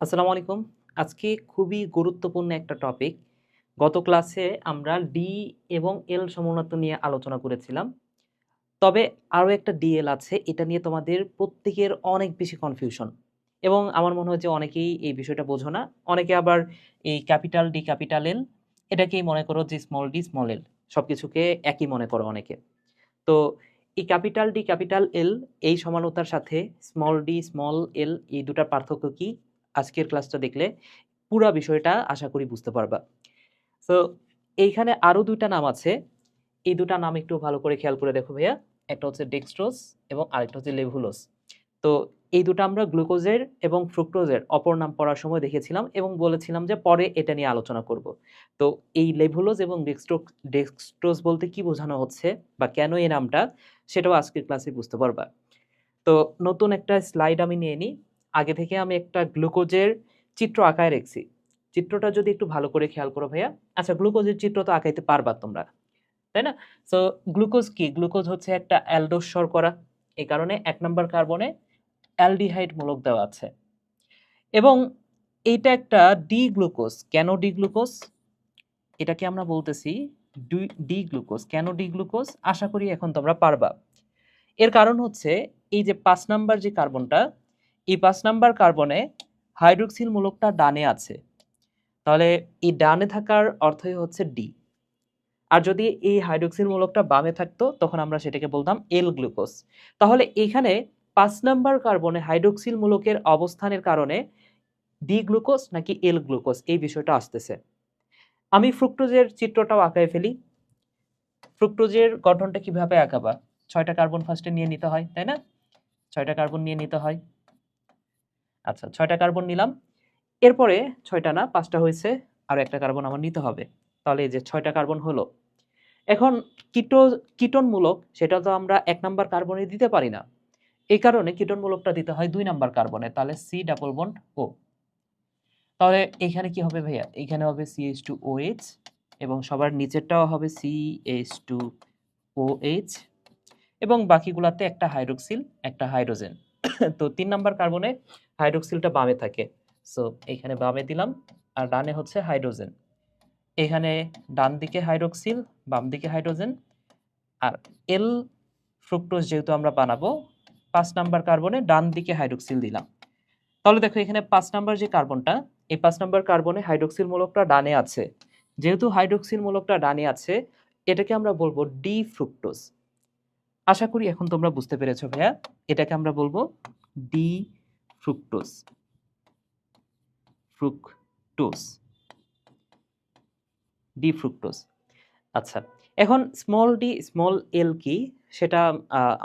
আসসালামু আলাইকুম। আজকে খুবই গুরুত্বপূর্ণ একটা টপিক গত ক্লাসে আমরা ডি এবং এল সমুন্নত নিয়ে আলোচনা করেছিলাম। তবে আরও একটা ডিএল আছে, এটা নিয়ে তোমাদের প্রত্যেকের অনেক বেশি কনফিউশন এবং আমার মনে হয় যে অনেকেই এই বিষয়টা বোঝো না, অনেকে আবার এই ক্যাপিটাল ডি ক্যাপিটাল এল এটাকেই মনে করো যে স্মল ডি স্মল এল সব কিছুকে একই মনে করো অনেকে। তো এই ক্যাপিটাল ডি ক্যাপিটাল এল এই সমানতার সাথে স্মল ডি স্মল এল এই দুটার পার্থক্য কি? আজকের ক্লাসটা দেখলে পুরা বিষয়টা আশা করি বুঝতে পারবা। তো এইখানে আরও দুইটা নাম আছে। এই দুটা নাম একটু ভালো করে খেয়াল করে দেখো ভাইয়া। একটা হচ্ছে ডেক্সট্রোজ এবং আরেকটা হচ্ছে লেভুলোস তো এই দুটো আমরা গ্লুকোজের এবং ফ্রুক্টোজের অপর নাম পড়ার সময় দেখেছিলাম এবং বলেছিলাম যে পরে এটা নিয়ে আলোচনা করব। তো এই লেভুলোজ এবং ডেক্সট্রো ডেক্সট্রোজ বলতে কি বোঝানো হচ্ছে বা কেন এই নামটা সেটাও আজকের ক্লাসে বুঝতে পারবা। তো নতুন একটা স্লাইড আমি নিয়ে নিই। আগে থেকে আমি একটা গ্লুকোজের চিত্র আঁকায় রেখেছি। চিত্রটা যদি একটু ভালো করে খেয়াল করো ভাইয়া। আচ্ছা গ্লুকোজের চিত্র তো আঁকাইতে পারবা তোমরা, তাই না? সো গ্লুকোজ কি? গ্লুকোজ হচ্ছে একটা অ্যালডোস শর্করা। এই কারণে এক নম্বর কার্বনে অ্যালডিহাইড মূলক দেওয়া আছে। এবং এইটা একটা ডি গ্লুকোজ কেন ডি গ্লুকোজ এটাকে আমরা বলতেছি ডি গ্লুকোজ কেন ডি গ্লুকোজ আশা করি এখন তোমরা পারবা। এর কারণ হচ্ছে এই যে পাঁচ নাম্বার যে কার্বনটা এই পাঁচ নাম্বার কার্বনে হাইড্রোক্সিল মূলকটা ডানে আছে। তাহলে এই ডানে থাকার অর্থই হচ্ছে ডি আর যদি এই হাইড্রোক্সিল মূলকটা বামে থাকতো, তখন আমরা সেটাকে বলতাম এল গ্লুকোজ তাহলে এখানে পাঁচ নাম্বার কার্বনে হাইড্রোক্সিল মূলকের অবস্থানের কারণে ডি গ্লুকোজ নাকি এল গ্লুকোজ এই বিষয়টা আসতেছে। আমি ফ্রুক্টোজের চিত্রটাও আঁকায় ফেলি। ফ্রুক্টোজের গঠনটা কীভাবে আঁকাবা? ছয়টা কার্বন ফার্স্টে নিয়ে নিতে হয়, তাই না? ছয়টা কার্বন নিয়ে নিতে হয়। আচ্ছা ছয়টা কার্বন নিলাম। এরপরে ছয়টা না, পাঁচটা হয়েছে, আর একটা কার্বন আমার নিতে হবে। তাহলে যে ছয়টা কার্বন হলো, এখন কিটো, কিটনমূলক সেটা তো আমরা এক নাম্বার কার্বনে দিতে পারি না। এই কারণে কিটনমূলকটা দিতে হয় দুই নাম্বার কার্বনে, তাহলে সি ডাবল বন্ড ও তাহলে এখানে কি হবে ভাইয়া? এখানে হবে C H two O H এবং সবার নিচেরটাও হবে C H two O H এবং বাকিগুলাতে একটা হাইড্রোক্সিল একটা হাইড্রোজেন তো তিন নাম্বার কার্বনে হাইড্রোক্সিলটা বামে থাকে। সো এখানে বামে দিলাম, আর ডানে হচ্ছে হাইড্রোজেন। এখানে ডান দিকে হাইড্রোক্সিল, বাম দিকে হাইড্রোজেন। আর এল ফ্রুক্টোজ যেহেতু আমরা বানাবো, পাঁচ নাম্বার কার্বনে ডান দিকে হাইড্রোক্সিল দিলাম। তাহলে দেখো, এখানে পাঁচ নাম্বার যে কার্বনটা, এই পাঁচ নাম্বার কার্বনে হাইড্রোক্সিল মূলকটা ডানে আছে। যেহেতু হাইড্রোক্সিল মূলকটা ডানে আছে, এটাকে আমরা বলব ডি ফ্রুক্টোজ। আশা করি এখন তোমরা বুঝতে পেরেছ ভাইয়া। এটাকে আমরা বলব D fructose. Fructose. D fructose আচ্ছা এখন স্মল ডি স্মল এল কি? সেটা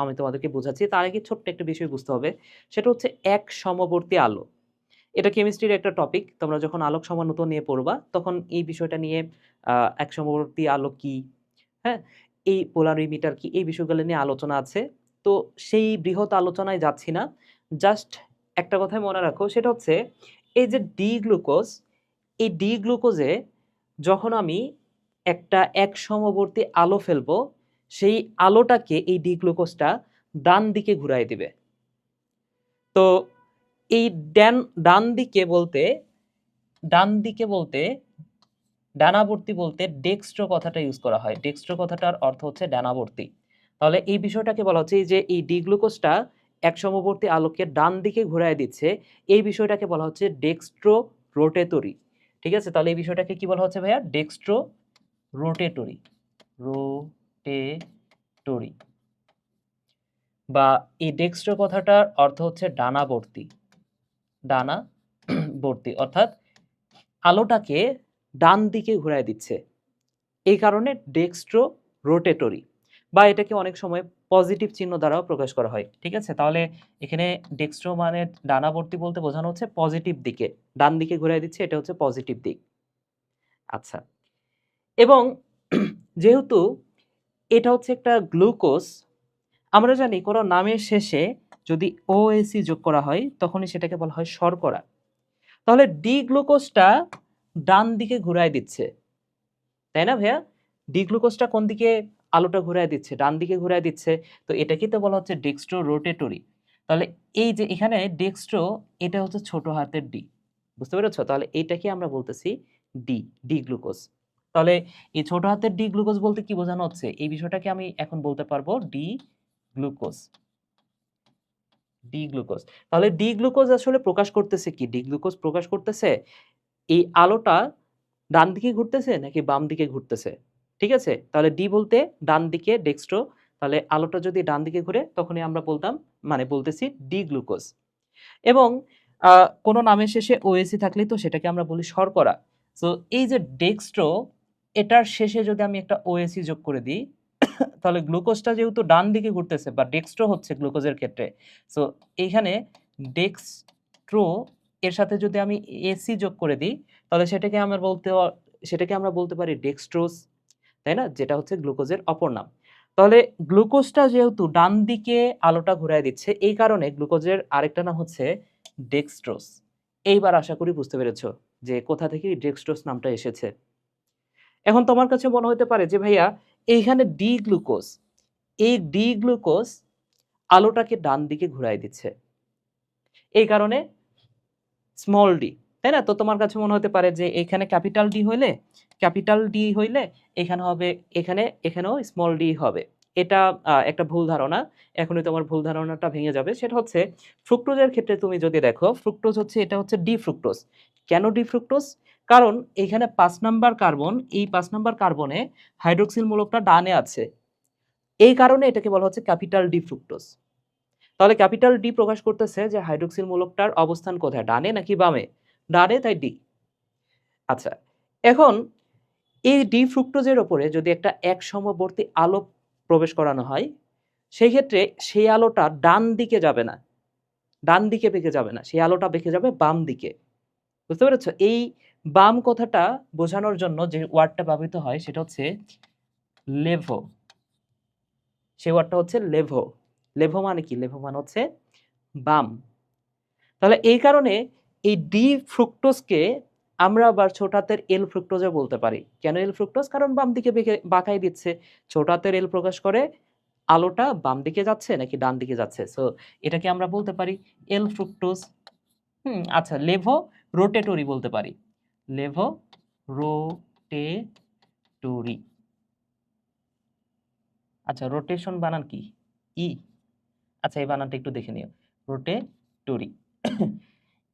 আমি তোমাদেরকে বোঝাচ্ছি। তার আগে ছোট্ট একটা বিষয় বুঝতে হবে। সেটা হচ্ছে এক সমবর্তী আলো। এটা কেমিস্ট্রির একটা টপিক তোমরা যখন আলোক সমানুত নিয়ে পড়বা, তখন এই বিষয়টা নিয়ে এক সমবর্তী আলো কি? হ্যাঁ? এই পোলারিমিটার কি? এই বিষয়গুলো নিয়ে আলোচনা আছে। তো সেই বৃহৎ আলোচনায় যাচ্ছি না। জাস্ট একটা কথাই মনে রাখো, সেটা হচ্ছে এই যে ডি গ্লুকোজ এই ডি গ্লুকোজে যখন আমি একটা এক সমবর্তী আলো ফেলব, সেই আলোটাকে এই ডি গ্লুকোজটা ডান দিকে ঘুরাই দিবে। তো এই ডান ডান দিকে বলতে, ডান দিকে বলতে, ডানাবর্তী বলতে ডেক্সট্রো কথাটা ইউজ করা হয়। ডেক্সট্রো কথাটার অর্থ হচ্ছে ডানাবর্তী। তাহলে এই বিষয়টাকে বলা হচ্ছে যে এই ডি গ্লুকোজটা এক সমবর্তী আলোকে ডান দিকে ঘুরায় দিচ্ছে, এই বিষয়টাকে বলা হচ্ছে ডেক্সট্রো রোটেটরি ঠিক আছে? তাহলে এই বিষয়টাকে কি বলা হচ্ছে ভাইয়া? ডেক্সট্রো রোটেটরি। রোটেটরি বা এই ডেক্সট্রো কথাটার অর্থ হচ্ছে ডানাবর্তী। ডানা বর্তী অর্থাৎ আলোটাকে ডান দিকে ঘুরায় দিচ্ছে। এই কারণে ডেক্সট্রো রোটেটরি বা এটাকে অনেক সময় পজিটিভ চিহ্ন দ্বারাও প্রকাশ করা হয়, ঠিক আছে? তাহলে এখানে ডেক্সট্রো মানে ডানাবর্তী বলতে বোঝানো হচ্ছে পজিটিভ দিকে, ডান দিকে ঘুরায় দিচ্ছে, এটা হচ্ছে পজিটিভ দিক। আচ্ছা এবং যেহেতু এটা হচ্ছে একটা গ্লুকোজ আমরা জানি কোনো নামের শেষে যদি ওএসি যোগ করা হয়, তখনই সেটাকে বলা হয় শর্করা। তাহলে ডি গ্লুকোজটা ডান দিকে ঘুরায় দিচ্ছে, তাই না ভাইয়া? ডি গ্লুকোজটা কোন দিকে আলোটা ঘুরায় দিচ্ছে, ডান দিকে ঘুরায় দিচ্ছে। তো এটাকেই তো বলা হচ্ছে ডেক্সট্রো রোটেটরি তাহলে এই যে এখানে ডেক্সট্রো এটা হচ্ছে ছোট হাতের ডি বুঝতে পেরেছ? তাহলে এইটাকে আমরা বলতেছি ডি ডি গ্লুকোজ তাহলে এই ছোট হাতের ডি গ্লুকোজ বলতে কি বোঝানো হচ্ছে? এই বিষয়টাকে আমি এখন বলতে পারব ডি গ্লুকোজ ডি গ্লুকোজ তাহলে ডি গ্লুকোজ আসলে প্রকাশ করতেছে কি? ডি গ্লুকোজ প্রকাশ করতেছে এই আলোটা ডান দিকে ঘুরতেছে নাকি বাম দিকে ঘুরতেছে? ঠিক আছে? তাহলে ডি বলতে ডান দিকে ডেক্সট্রো তাহলে আলোটা যদি ডান দিকে ঘুরে, তখনই আমরা বলতাম মানে বলতেছি ডি গ্লুকোজ এবং কোনো নামের শেষে ওএসি থাকলে তো সেটাকে আমরা বলি শর্করা। সো এই যে ডেক্সট্রো এটার শেষে যদি আমি একটা ওএসি যোগ করে দিই, তাহলে গ্লুকোজটা যেহেতু ডান দিকে ঘুরতেছে, বা ডেক্সট্রো হচ্ছে গ্লুকোজের ক্ষেত্রে সো এইখানে ডেক্সট্রো এর সাথে যদি আমি এসি যোগ করে দিই, তাহলে সেটাকে আমরা বলতে, সেটাকে আমরা বলতে পারি ডেক্সট্রোজ তাই না? যেটা হচ্ছে গ্লুকোজের অপর নাম। তাহলে গ্লুকোজটা যেহেতু ডান দিকে আলোটা ঘুরায় দিচ্ছে, এই কারণে গ্লুকোজের আরেকটা নাম হচ্ছে ডেক্সট্রোস। এইবার আশা করি বুঝতে পেরেছ যে কোথা থেকে ডেক্সট্রোস নামটা এসেছে। এখন তোমার কাছে মনে হতে পারে যে, ভাইয়া, এইখানে ডি গ্লুকোজ। এই ডি গ্লুকোজ আলোটাকে ডান দিকে ঘুরাই দিচ্ছে। এই কারণে স্মল ডি। তাই না? তো তোমার কাছে মনে হতে পারে যে এখানে ক্যাপিটাল ডি হইলে, ক্যাপিটাল ডি হইলে এখানে হবে, এখানে, এখানেও স্মল ডি হবে। এটা একটা ভুল ধারণা। এখনই তোমার ভুল ধারণাটা ভেঙে যাবে। সেটা হচ্ছে ফ্রুক্টোজের ক্ষেত্রে তুমি যদি দেখো ফ্রুক্টোজ হচ্ছে, এটা হচ্ছে ডি ফ্রুক্টোজ কেন ডি ফ্রুক্টোজ কারণ এখানে পাঁচ নাম্বার কার্বন এই পাঁচ নাম্বার কার্বনে হাইড্রোক্সিল মূলকটা ডানে আছে। এই কারণে এটাকে বলা হচ্ছে ক্যাপিটাল ডি ফ্রুক্টোজ তাহলে ক্যাপিটাল ডি প্রকাশ করতেছে যে হাইড্রোক্সিল মূলকটার অবস্থান কোথায়? ডানে নাকি বামে? ডানে, তাই ডি। আচ্ছা এখন এই ডি ফ্রুক্টোজের ওপরে যদি একটা এক সমবর্তী আলো প্রবেশ করানো হয়, সেই ক্ষেত্রে সেই আলোটা ডান দিকে যাবে না। ডান দিকে বেঁকে যাবে না, সেই আলোটা বেঁকে যাবে বাম দিকে। বুঝতে পেরেছ? এই বাম কথাটা বোঝানোর জন্য যে ওয়ার্ডটা ব্যবহৃত হয়, সেটা হচ্ছে লেভো। সেই ওয়ার্ডটা হচ্ছে লেভো। লেভো মানে কি? লেভো মানে হচ্ছে বাম। তাহলে এই কারণে এই ডি ফ্রুক্টোজকে আমরা আবার ছোট হাতের এল ফ্রুক্টোজে বলতে পারি। কেন এল ফ্রুক্টোজ কারণ বাম দিকে বেঁকে- বাঁকাই দিচ্ছে। ছোট হাতের এল প্রকাশ করে আলোটা বাম দিকে যাচ্ছে নাকি ডান দিকে যাচ্ছে? সো এটাকে আমরা বলতে পারি এল ফ্রুক্টোজ হুম আচ্ছা লেভো রোটেটরি বলতে পারি। লেভো রোটেটরি আচ্ছা রোটেশন বানান কি? ই আচ্ছা এই বানানটা একটু দেখে নিও। রোটেটরি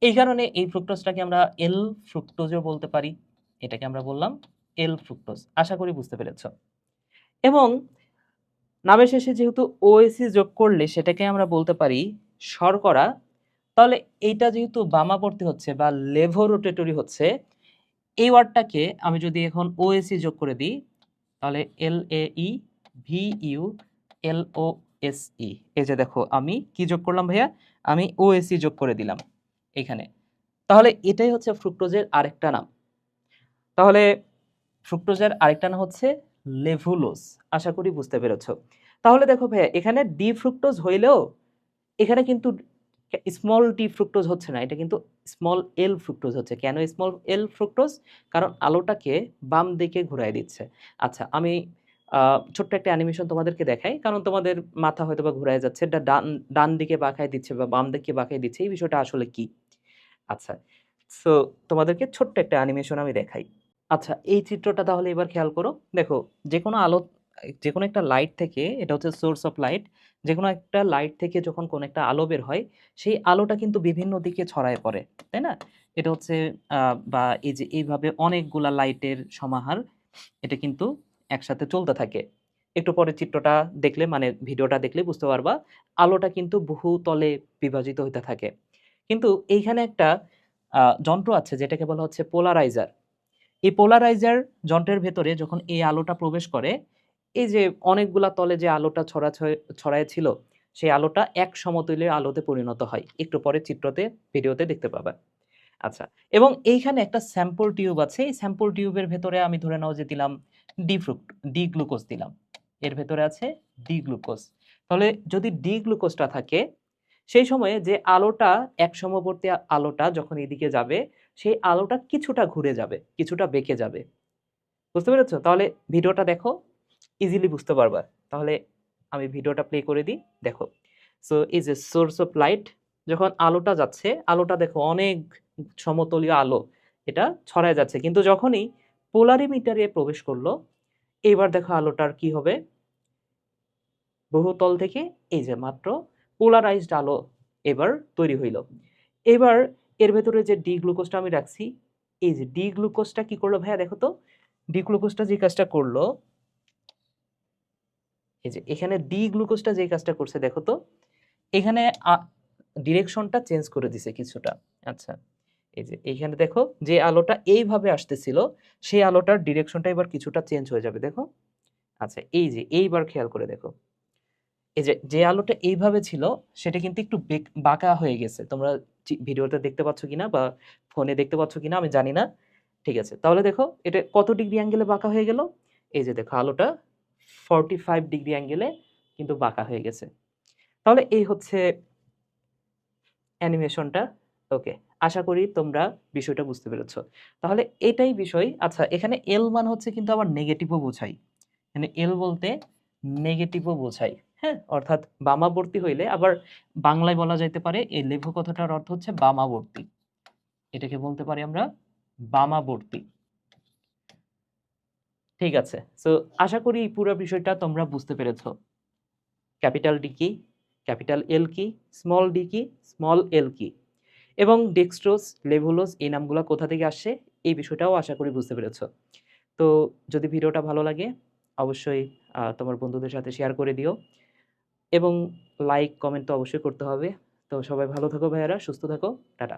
এই কারণে এই ফ্রুক্টোজটাকে আমরা এল ফ্রুক্টোজও বলতে পারি। এটাকে আমরা বললাম এল ফ্রুক্টোজ আশা করি বুঝতে পেরেছ। এবং নামের শেষে যেহেতু ওএসি যোগ করলে সেটাকে আমরা বলতে পারি শর্করা, তাহলে এইটা যেহেতু বামাবর্তী হচ্ছে বা লেভো রোটেটরি হচ্ছে, এই ওয়ার্ডটাকে আমি যদি এখন ওএসি যোগ করে দিই, তাহলে L A E V U L O S E এই যে দেখো, আমি কি যোগ করলাম ভাইয়া? আমি ওএসি যোগ করে দিলাম। এখানে। তাহলে এটাই হচ্ছে ফ্রুক্টোজের আরেকটা নাম। তাহলে ফ্রুক্টোজের আরেকটা নাম হচ্ছে লেভুলোস আশা করি বুঝতে পেরেছ। তাহলে দেখো ভাইয়া, এখানে ডি ফ্রুক্টোজ হইলেও এখানে কিন্তু স্মল ডি ফ্রুক্টোজ হচ্ছে না, এটা কিন্তু স্মল এল ফ্রুক্টোজ হচ্ছে। কেন স্মল এল ফ্রুক্টোজ? কারণ আলোটাকে বাম দিকে ঘুরাই দিচ্ছে। আচ্ছা আমি ছোট্ট একটা অ্যানিমেশন তোমাদেরকে দেখাই। কারণ তোমাদের মাথা হয়তো বা ঘুরায় যাচ্ছে এটা ডান ডান দিকে বাঁকায় দিচ্ছে বা বাম দিকে বাঁকায় দিচ্ছে। এই বিষয়টা আসলে কি? আচ্ছা সো তোমাদেরকে ছোট্ট একটা অ্যানিমেশন আমি দেখাই। আচ্ছা এই চিত্রটা তাহলে এবার খেয়াল করো। দেখো যে কোনো আলো যে কোনো একটা লাইট থেকে, এটা হচ্ছে সোর্স অফ লাইট যে কোনো একটা লাইট থেকে যখন কোনো একটা আলো বের হয়, সেই আলোটা কিন্তু বিভিন্ন দিকে ছড়ায় পড়ে, তাই না? এটা হচ্ছে বা এই যে এইভাবে অনেকগুলা লাইটের সমাহার, এটা কিন্তু একসাথে চলতে থাকে। একটু পরে চিত্রটা দেখলে মানে ভিডিওটা দেখলে বুঝতে পারবা, আলোটা কিন্তু বহু তলে বিভাজিত হতে থাকে। কিন্তু এইখানে একটা যন্ত্র আছে যেটাকে বলা হচ্ছে পোলারাইজার এই পোলারাইজার যন্ত্রের ভেতরে যখন এই আলোটা প্রবেশ করে, এই যে অনেকগুলা তলে যে আলোটা ছড়া ছড়ায় ছিল সেই আলোটা এক সমতুল্য আলোতে পরিণত হয়। একটু পরে চিত্রতে, ভিডিওতে দেখতে পাবে। আচ্ছা এবং এইখানে একটা স্যাম্পল টিউব আছে। এই স্যাম্পল টিউবের ভেতরে আমি ধরে নাও যে দিলাম ডি ফ্রুক্ট ডি গ্লুকোজ দিলাম। এর ভেতরে আছে ডি গ্লুকোজ তাহলে যদি ডি গ্লুকোজটা থাকে সেই সময়ে যে আলোটা, এক সমবর্তী আলোটা যখন এদিকে যাবে, সেই আলোটা কিছুটা ঘুরে যাবে, কিছুটা বেঁকে যাবে। বুঝতে পেরেছ? তাহলে ভিডিওটা দেখো ইজিলি বুঝতে পারবা। তাহলে আমি ভিডিওটা প্লে করে দিই, দেখো। So is a source of light যখন আলোটা যাচ্ছে, আলোটা দেখো অনেক সমতলীয় আলো, এটা ছড়ায় যাচ্ছে। কিন্তু যখনই পোলারিমিটারে প্রবেশ করল এবার দেখো আলোটার কি হবে? বহুতল থেকে, এই যে মাত্র পোলারাইজড আলো এবার তৈরি হইল। এবার এর ভেতরে যে ডি গ্লুকোজটা আমি রাখছি, এই যে ডি গ্লুকোজটা কি করল ভাইয়া দেখো তো? ডি গ্লুকোজটা যে কাজটা করল, এই যে এখানে ডি গ্লুকোজটা যে কাজটা করছে দেখো তো, এখানে ডিরেকশনটা চেঞ্জ করে দিছে কিছুটা। আচ্ছা এই যে এইখানে দেখো যে আলোটা এইভাবে আসতেছিল, সেই আলোটার ডিরেকশনটা এবার কিছুটা চেঞ্জ হয়ে যাবে দেখো। আচ্ছা এই যে এইবার খেয়াল করে দেখো। এই যে যে আলোটা এইভাবে ছিল, সেটা কিন্তু একটু বাঁকা হয়ে গেছে। তোমরা ভিডিওতে দেখতে পাচ্ছ কিনা বা ফোনে দেখতে পাচ্ছ কিনা আমি জানি না। ঠিক আছে, তাহলে দেখো, এটা কত ডিগ্রি অ্যাঙ্গেলে বাঁকা হয়ে গেল? এই যে দেখো, আলোটা ফর্টি ফাইভ ডিগ্রি অ্যাঙ্গেলে কিন্তু বাঁকা হয়ে গেছে। তাহলে এই হচ্ছে অ্যানিমেশনটা। ওকে, আশা করি তোমরা বিষয়টা বুঝতে পেরেছ। তাহলে এটাই বিষয়। আচ্ছা এখানে এল মান হচ্ছে কিন্তু আবার নেগেটিভও বোঝাই এখানে এল বলতে নেগেটিভও বোঝাই হ্যাঁ অর্থাৎ বামাবর্তী হইলে আবার বাংলায় বলা যাইতে পারে, এই লেভু কথাটার অর্থ হচ্ছে বামাবর্তী। এটাকে বলতে পারি আমরা বামাবর্তী। ঠিক আছে সো আশা করি এই পুরো বিষয়টা তোমরা বুঝতে পেরেছ। ক্যাপিটাল ডি কি? ক্যাপিটাল এল কি? স্মল ডি কি? স্মল এল কি? এবং ডেক্সট্রোস লেভুলোস এই নামগুলো কোথা থেকে আসছে? এই বিষয়টাও আশা করি বুঝতে পেরেছ। তো যদি ভিডিওটা ভালো লাগে, অবশ্যই তোমার বন্ধুদের সাথে শেয়ার করে দিও। এবং লাইক কমেন্ট তো অবশ্যই করতে হবে। তো সবাই ভালো থাকো ভাইয়ারা, সুস্থ থাকো, টাটা।